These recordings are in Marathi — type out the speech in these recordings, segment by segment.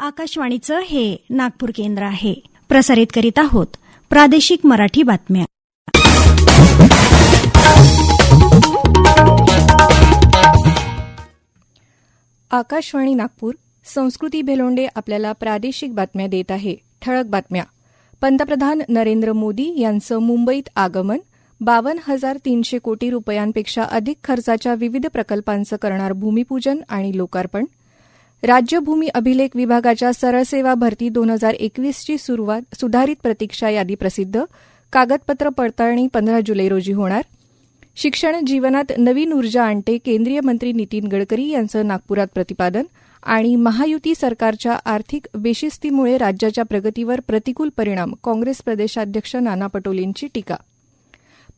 आकाशवाणीचं हे नागपूर केंद्र आहे. प्रसारित करीत आहोत प्रादेशिक मराठी बातम्या. आकाशवाणी नागपूर संस्कृती भेलोंडे आपल्याला प्रादेशिक बातम्या देत आहे. ठळक बातम्या. पंतप्रधान नरेंद्र मोदी यांचं मुंबईत आगमन बावन्न हजार तीनशे कोटी रुपयांपेक्षा अधिक खर्चाच्या विविध प्रकल्पांचं करणार भूमिपूजन आणि लोकार्पण राज्य भूमी अभिलेख विभागाच्या सरळसेवा भरती दोन हजार एकवीसची सुरुवात सुधारित प्रतीक्षा यादी प्रसिद्ध. कागदपत्र पडताळणी पंधरा जुलै रोजी होणार. शिक्षण जीवनात नवीन ऊर्जा आणते केंद्रीय मंत्री नितीन गडकरी यांचं नागपुरात प्रतिपादन आणि महायुती सरकारच्या आर्थिक बेशिस्तीमुळे राज्याच्या प्रगतीवर प्रतिकूल परिणाम काँग्रेस प्रदेशाध्यक्ष नाना पटोलेंची टीका.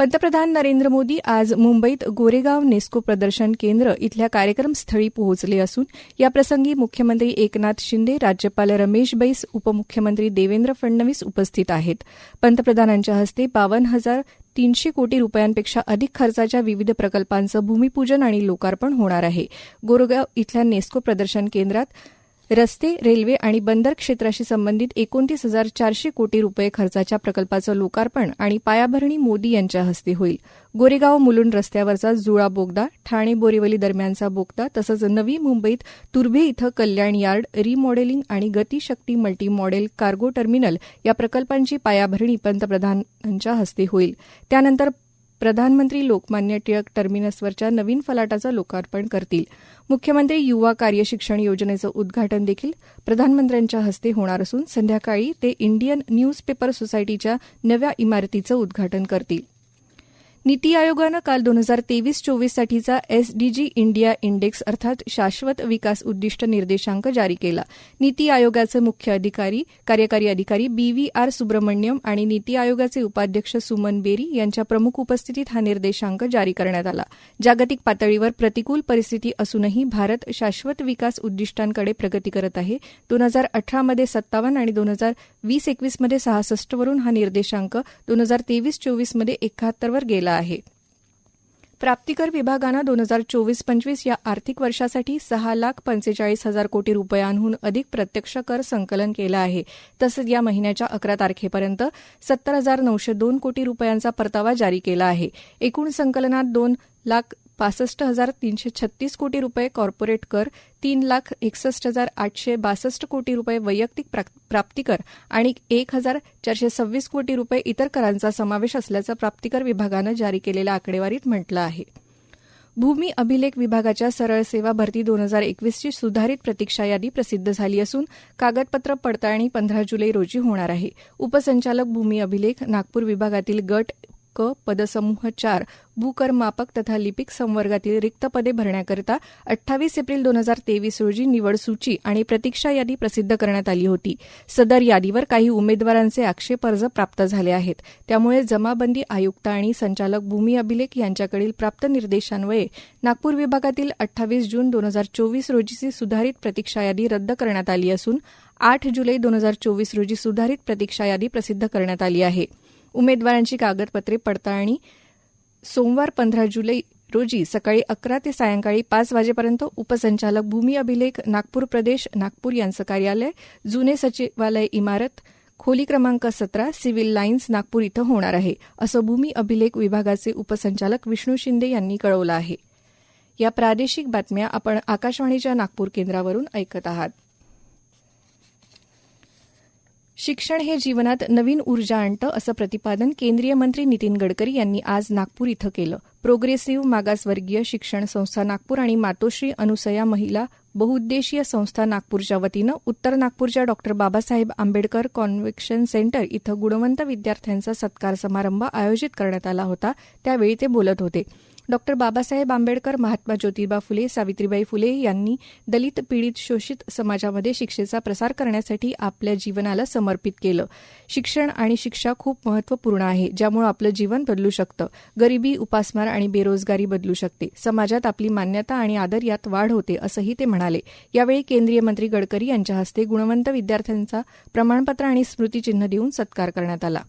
पंतप्रधान नरेंद्र मोदी आज मुंबईत गोरेगाव नेस्को प्रदर्शन केंद्र इथल्या कार्यक्रमस्थळी पोहोचले असून याप्रसंगी मुख्यमंत्री एकनाथ शिंदे राज्यपाल रमेश बैस उपमुख्यमंत्री देवेंद्र फडणवीस उपस्थित आहेत. पंतप्रधानांच्या हस्ते बावन्न हजार तीनशे कोटी रुपयांपेक्षा अधिक खर्चाच्या विविध प्रकल्पांचं भूमिपूजन आणि लोकार्पण होणार आहे. गोरेगाव इथल्या नेस्को प्रदर्शन केंद्रात रस्ते रेल्वे आणि बंदर क्षेत्राशी संबंधित एकोणतीस हजार चारशे कोटी रुपये खर्चाच्या प्रकल्पाचं लोकार्पण आणि पायाभरणी मोदी यांच्या हस्ते होईल. गोरेगाव मुलुंड रस्त्यावरचा जुळा बोगदा ठाणे बोरीवली दरम्यानचा बोगदा तसंच नवी मुंबईत तुर्भे इथं कल्याण यार्ड रिमॉडेलिंग आणि Gatishakti multi modal cargo terminal या प्रकल्पांची पायाभरणी पंतप्रधानांच्या हस्ते होईल. त्यानंतर प्रधानमंत्री लोकमान्य टिळक टर्मिनसवरच्या नवीन फलाटाचं लोकार्पण करतील. मुख्यमंत्री युवा कार्यशिक्षण योजनेचं उद्घाटन देखील प्रधानमंत्र्यांच्या हस्ते होणार असून संध्याकाळी ते इंडियन न्यूजपेपर सोसायटीच्या नव्या इमारतीचं उद्घाटन करतील. नीती आयोगानं काल दोन हजार तेवीस चोवीससाठीचा एसडीजी इंडिया इंडेक्स अर्थात शाश्वत विकास उद्दिष्ट निर्देशांक जारी केला. नीती आयोगाचे मुख्य अधिकारी कार्यकारी अधिकारी बी व्ही आर सुब्रमण्यम आणि नीती आयोगाचे उपाध्यक्ष सुमन बेरी यांच्या प्रमुख उपस्थितीत हा निर्देशांक जारी करण्यात आला. जागतिक पातळीवर प्रतिकूल परिस्थिती असूनही भारत शाश्वत विकास उद्दिष्टांकडे प्रगती करत आहे. दोन हजार अठरामध्ये सत्तावन्न आणि दोन हजार वीस एकवीसमध्ये सहासष्टवरून हा निर्देशांक दोन हजार तेवीस चोवीसमध्ये एकाहत्तरवर गेला. आहे. प्राप्तिकर विभागानं दोन हजार चोवीस पंचवीस या आर्थिक वर्षासाठी सहा लाख पंचेचाळीस हजार कोटी रुपयांहून अधिक प्रत्यक्ष कर संकलन केलं आहे. तसंच या महिन्याच्या अकरा तारखेपर्यंत सत्तर हजार नऊशे दोन कोटी रुपयांचा परतावा जारी केला आहे. एकूण संकलनात दोन लाख पासष्ट हजार तीनशे छत्तीस कोटी रुपये कॉर्पोरेट कर तीन लाख एकसष्ट हजार आठशे बासष्ट कोटी रुपये वैयक्तिक प्राप्तिकर आणि एक हजार चारशे सव्वीस कोटी रुपये इतर करांचा समावेश असल्याचं प्राप्तिकर विभागानं जारी केलेल्या आकडेवारीत म्हटलं आहे. भूमी अभिलेख विभागाच्या सरळ सेवा भरती दोन हजार एकवीसची सुधारित प्रतीक्षा यादी प्रसिद्ध झाली असून कागदपत्र पडताळणी पंधरा जुलै रोजी होणार आहे. उपसंचालक भूमी अभिलेख नागपूर विभागातील गट क पदसमूह चार भूकरमापक तथा लिपिक संवर्गातील रिक्त पदे भरण्याकरिता अठ्ठावीस एप्रिल दोन हजार तेवीस रोजी निवड सूची आणि प्रतीक्षा यादी प्रसिद्ध करण्यात आली होती. सदर यादीवर काही उमेदवारांचे आक्षेप अर्ज प्राप्त झाले आहेत. त्यामुळे जमाबंदी आयुक्त आणि संचालक भूमी अभिलेख यांच्याकडील प्राप्त निर्देशान्वये नागपूर विभागातील अठ्ठावीस जून दोन हजार चोवीस रोजीची सुधारित प्रतीक्षा यादी रद्द करण्यात आली असून आठ जुलै दोन हजार चोवीस रोजी सुधारित प्रतीक्षा यादी प्रसिद्ध करण्यात आली आहे. उमेदवारांची कागदपत्रे पडताळणी सोमवार पंधरा जुलै रोजी सकाळी अकरा ते सायंकाळी पाच वाजेपर्यंत उपसंचालक भूमी अभिलेख नागपूर प्रदेश नागपूर यांचं कार्यालय जुने सचिवालय इमारत खोली क्रमांक सतरा सिव्हिल लाईन्स नागपूर इथं होणार आहे असं भूमी अभिलेख विभागाचे उपसंचालक विष्णू शिंदे यांनी कळवलं आहे. या प्रादेशिक बातम्या आपण आकाशवाणीच्या नागपूर केंद्रावरून ऐकत आहात. शिक्षण हे जीवनात नवीन ऊर्जा आणतं असं प्रतिपादन केंद्रीय मंत्री नितीन गडकरी यांनी आज नागपूर इथं केलं. प्रोग्रेसिव्ह मागासवर्गीय शिक्षण संस्था नागपूर आणि मातोश्री अनुसया महिला बहुउद्देशीय संस्था नागपूरच्या वतीनं उत्तर नागपूरच्या doctor Babasaheb Ambedkar convention centre इथं गुणवंत विद्यार्थ्यांचा सत्कार समारंभ आयोजित करण्यात आला होता. त्यावेळी ते बोलत होते. डॉक्टर बाबासाहेब आंबेडकर महात्मा ज्योतिबा फुले सावित्रीबाई फुले यांनी दलित पीडित शोषित समाजामध्ये शिक्षेचा प्रसार करण्यासाठी आपल्या जीवनाला समर्पित केलं. शिक्षण आणि शिक्षा खूप महत्त्वपूर्ण आहे ज्यामुळे आपलं जीवन बदलू शकतं. गरिबी उपासमार आणि बेरोजगारी बदलू शकते. समाजात आपली मान्यता आणि आदर यात वाढ होते असंही ते म्हणाले. यावेळी केंद्रीय मंत्री गडकरी यांच्या हस्ते गुणवंत विद्यार्थ्यांचा प्रमाणपत्र आणि स्मृतिचिन्ह देऊन सत्कार करण्यात आला.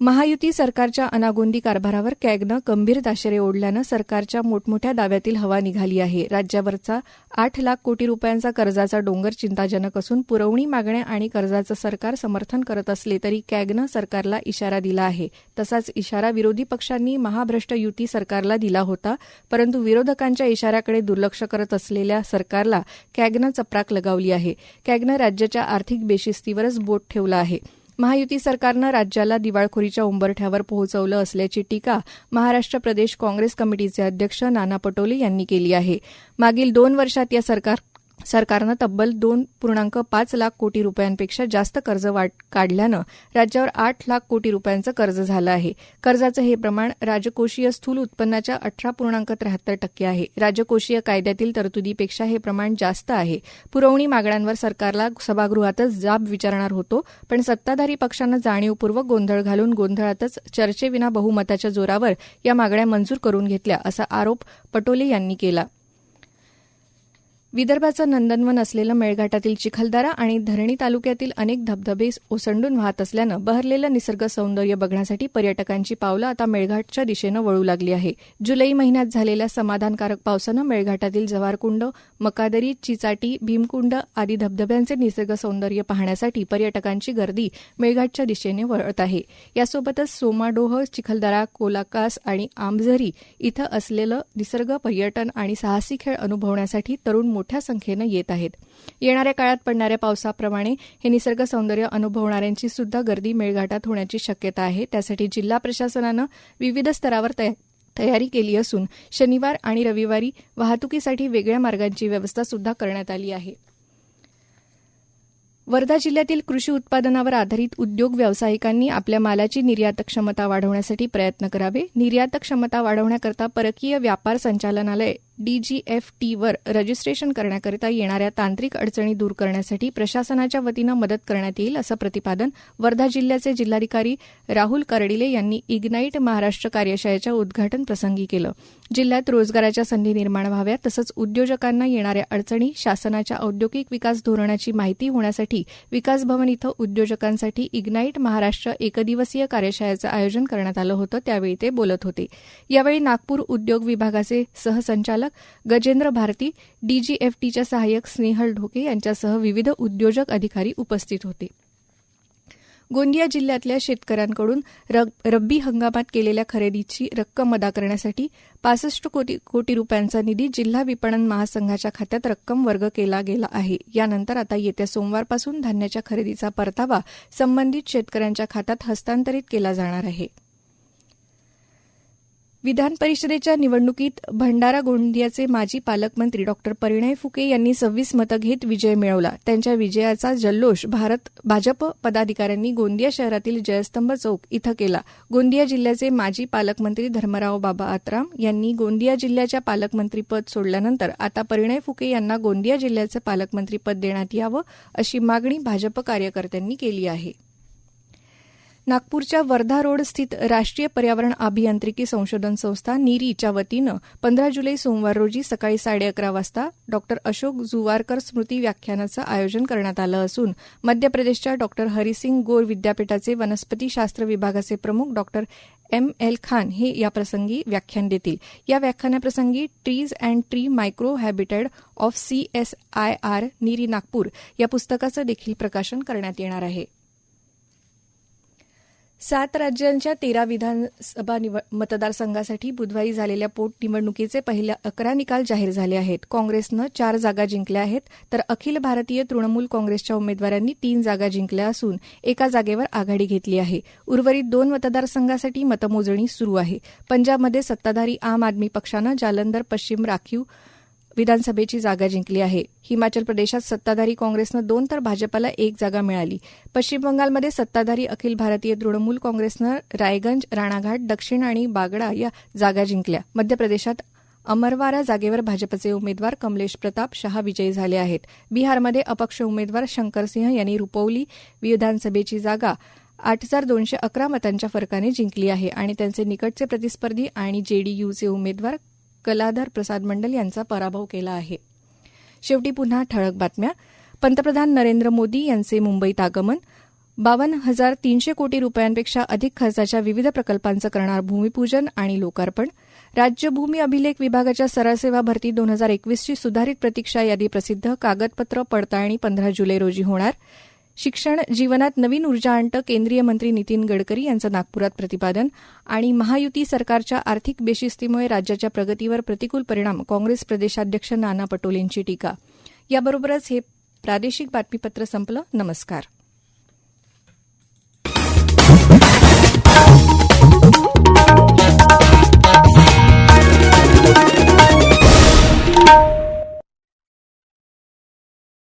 महायुती सरकारच्या अनागोंदी कारभारावर कॅगनं गंभीर दाशेरे ओढल्यानं सरकारच्या मोठमोठ्या दाव्यातील हवा निघाली आहे. राज्यावरचा आठ लाख कोटी रुपयांचा कर्जाचा डोंगर चिंताजनक असून पुरवणी मागण्या आणि कर्जाचं सरकार समर्थन करत असले तरी कॅगनं सरकारला इशारा दिला आहे. तसाच इशारा विरोधी पक्षांनी महाभ्रष्ट युती सरकारला दिला होता परंतु विरोधकांच्या इशाऱ्याकडे दुर्लक्ष करत असलेल्या सरकारला कॅगनं चपराक लगावली आहे. कॅगनं राज्याच्या आर्थिक बेशिस्तीवरच बोट ठेवलं आहे. महायुती सरकारनं राज्याला दिवाळखोरीच्या उंबरठ्यावर पोहोचवलं असल्याची टीका महाराष्ट्र प्रदेश काँग्रेस कमिटीचे अध्यक्ष नाना पटोले यांनी केली आहे. मागील दोन वर्षात या सरकार सरकारनं तब्बल दोन पूर्णांक पाच लाख कोटी रुपयांपेक्षा जास्त कर्ज वाट काढल्यानं राज्यावर आठ लाख कोटी रुपयांचं कर्ज झालं आहे. कर्जाचं हे प्रमाण राजकोषीय स्थूल उत्पन्नाच्या अठरा पूर्णांक त्र्याहत्तर टक्के आहे. राजकोषीय कायद्यातील तरतुदीपेक्षा हे प्रमाण जास्त आहे. पुरवणी मागण्यांवर सरकारला सभागृहातच जाब विचारणार होतो पण सत्ताधारी पक्षानं जाणीवपूर्वक गोंधळ घालून गोंधळातच चर्चेविना बहुमताच्या जोरावर या मागण्या मंजूर करून घेतल्या असा आरोप पटोले यांनी केला. विदर्भाचं नंदनवन असलेलं मेळघाटातील चिखलदरा आणि धरणी तालुक्यातील अनेक धबधबे ओसंडून वाहत असल्यानं बहरलेलं निसर्ग सौंदर्य बघण्यासाठी पर्यटकांची पावलं आता मेळघाटच्या दिशेनं वळू लागली आहे. जुलै महिन्यात झालेल्या समाधानकारक पावसानं मेळघाटातील जवारकुंड मकादरी चिचाटी भीमकुंड आदी धबधब्यांचे निसर्ग सौंदर्य पाहण्यासाठी पर्यटकांची गर्दी मेळघाटच्या दिशेने वळत आहे. यासोबतच सोमाडोह चिखलदरा कोलाकास आणि आमझरी इथं असलेलं निसर्ग पर्यटन आणि साहसी खेळ अनुभवण्यासाठी तरुण मोठ्या संख्येनं येत आहेत. येणाऱ्या काळात पडणाऱ्या पावसाप्रमाणे हे निसर्ग सौंदर्य अनुभवणाऱ्यांची सुद्धा गर्दी मेळघाटात होण्याची शक्यता आहे. त्यासाठी जिल्हा प्रशासनानं विविध स्तरावर तया तयारी केली असून शनिवार आणि रविवारी वाहतुकीसाठी वेगळ्या मार्गांची व्यवस्था सुद्धा करण्यात आली आहे. वर्धा जिल्ह्यातील कृषी उत्पादनावर आधारित उद्योग व्यावसायिकांनी आपल्या मालाची निर्यात क्षमता वाढवण्यासाठी प्रयत्न करावे. निर्यात क्षमता वाढवण्याकरता परकीय व्यापार संचालनालय डीजीएफटीवर रजिस्ट्रेशन करण्याकरिता येणाऱ्या तांत्रिक अडचणी दूर करण्यासाठी प्रशासनाच्या वतीनं मदत करण्यात येईल असं प्रतिपादन वर्धा जिल्ह्याचे जिल्हाधिकारी राहुल कर्डिले यांनी इग्नाईट महाराष्ट्र कार्यशाळेच्या उद्घाटन प्रसंगी केलं. जिल्ह्यात रोजगाराच्या संधी निर्माण व्हाव्यात तसंच उद्योजकांना येणाऱ्या अडचणी शासनाच्या औद्योगिक विकास धोरणाची माहिती होण्यासाठी विकास भवन इथं उद्योजकांसाठी इग्नाईट महाराष्ट्र एकदिवसीय कार्यशाळेचं आयोजन करण्यात आलं होतं त्यावेळी ते बोलत होते. यावेळी नागपूर उद्योग विभागाचे सहसंचालक गजेंद्र भारती डीजीएफटीच्या सहाय्यक स्नेहल ढोके यांच्यासह विविध उद्योजक अधिकारी उपस्थित होते. गोंदिया जिल्ह्यातल्या शेतकऱ्यांकडून रब्बी हंगामात केलेल्या खरेदीची रक्कम अदा करण्यासाठी पासष्ट कोटी कोटी रुपयांचा निधी जिल्हा विपणन महासंघाच्या खात्यात रक्कम वर्ग केला गेला आहे. यानंतर आता येत्या सोमवारपासून धान्याच्या खरेदीचा परतावा संबंधित शेतकऱ्यांच्या खात्यात हस्तांतरित केला जाणार आहे. विधान परिषदेच्या निवडणुकीत भंडारा गोंदियाचे माजी पालकमंत्री डॉक्टर परिणय फुके यांनी सव्वीस मतं घेत विजय मिळवला. त्यांच्या विजयाचा जल्लोष भारत भाजप पदाधिकाऱ्यांनी गोंदिया शहरातील जयस्तंभ चौक इथं केला. गोंदिया जिल्ह्याचे माजी पालकमंत्री धर्मराव बाबा आत्राम यांनी गोंदिया जिल्ह्याच्या पालकमंत्रीपद सोडल्यानंतर आता परिणय फुके यांना गोंदिया जिल्ह्याचं पालकमंत्रीपद देण्यात यावं अशी मागणी भाजप कार्यकर्त्यांनी केली आहे. नागपूरच्या वर्धा रोड स्थित राष्ट्रीय पर्यावरण अभियांत्रिकी संशोधन संस्था नीरीच्या वतीनं पंधरा जुलै सोमवार रोजी सकाळी साडे अकरा वाजता डॉक्टर अशोक जुवारकर स्मृती व्याख्यानाचं आयोजन करण्यात आलं असून मध्य प्रदेशच्या डॉक्टर हरिसिंग गोर विद्यापीठाचे वनस्पतीशास्त्र विभागाचे प्रमुख डॉक्टर एम एल खान हे याप्रसंगी व्याख्यान देतील. या व्याख्यानाप्रसंगी trees and tree micro habitat of C S I R NEERI Nagpur या पुस्तकाचं देखील प्रकाशन करण्यात येणार आहे. सात राज्यांच्या तेरा विधानसभा मतदारसंघासाठी बुधवारी झालेल्या पोटनिवडणुकीचे पहिले अकरा निकाल जाहीर झाले आहेत. काँग्रेसनं चार जागा जिंकल्या आहेत तर अखिल भारतीय तृणमूल काँग्रेसच्या उमेदवारांनी तीन जागा जिंकल्या असून एका जागेवर आघाडी घेतली आहे. उर्वरित दोन मतदारसंघासाठी मतमोजणी सुरू आहे. पंजाबमध्ये सत्ताधारी आम आदमी पक्षानं जालंधर पश्चिम राखीव विधानसभेची जागा जिंकली आहे. हिमाचल प्रदेशात सत्ताधारी काँग्रेसनं दोन तर भाजपाला एक जागा मिळाली. पश्चिम बंगालमध्ये सत्ताधारी अखिल भारतीय तृणमूल काँग्रेसनं रायगंज राणाघाट दक्षिण आणि बागडा या जागा जिंकल्या. मध्य प्रदेशात अमरवारा जागेवर भाजपचे उमेदवार कमलेश प्रताप शहा विजयी झाले आहेत. बिहारमध्ये अपक्ष उमेदवार शंकरसिंह यांनी रुपवली विधानसभेची जागा आठ हजार दोनशे अकरा मतांच्या फरकाने जिंकली आहे आणि त्यांचे निकटचे प्रतिस्पर्धी आणि जेडीयूचे उमेदवार कलाधर प्रसाद मंडल यांचा पराभव केला आहे. शेवटी पुन्हा ठळक बातम्या. पंतप्रधान नरेंद्र मोदी यांचे मुंबईत आगमन. बावन्न हजार तीनशे कोटी रुपयांपेक्षा अधिक खर्चाच्या विविध प्रकल्पांचं करणार भूमिपूजन आणि लोकार्पण. राज्य भूमी अभिलेख विभागाच्या सरळ सेवा भरती दोन हजार एकवीसची सुधारित प्रतीक्षा यादी प्रसिद्ध. कागदपत्र पडताळणी पंधरा जुलै रोजी होणार. शिक्षण जीवनात नवीन ऊर्जा आणतं केंद्रीय मंत्री नितीन गडकरी यांचं नागपुरात प्रतिपादन आणि महायुती सरकारच्या आर्थिक बेशिस्तीमुळे राज्याच्या प्रगतीवर प्रतिकूल परिणाम काँग्रेस प्रदेशाध्यक्ष नाना पटोलेंची टीका. याबरोबरच हे प्रादेशिक बातमीपत्र संपलं. नमस्कार.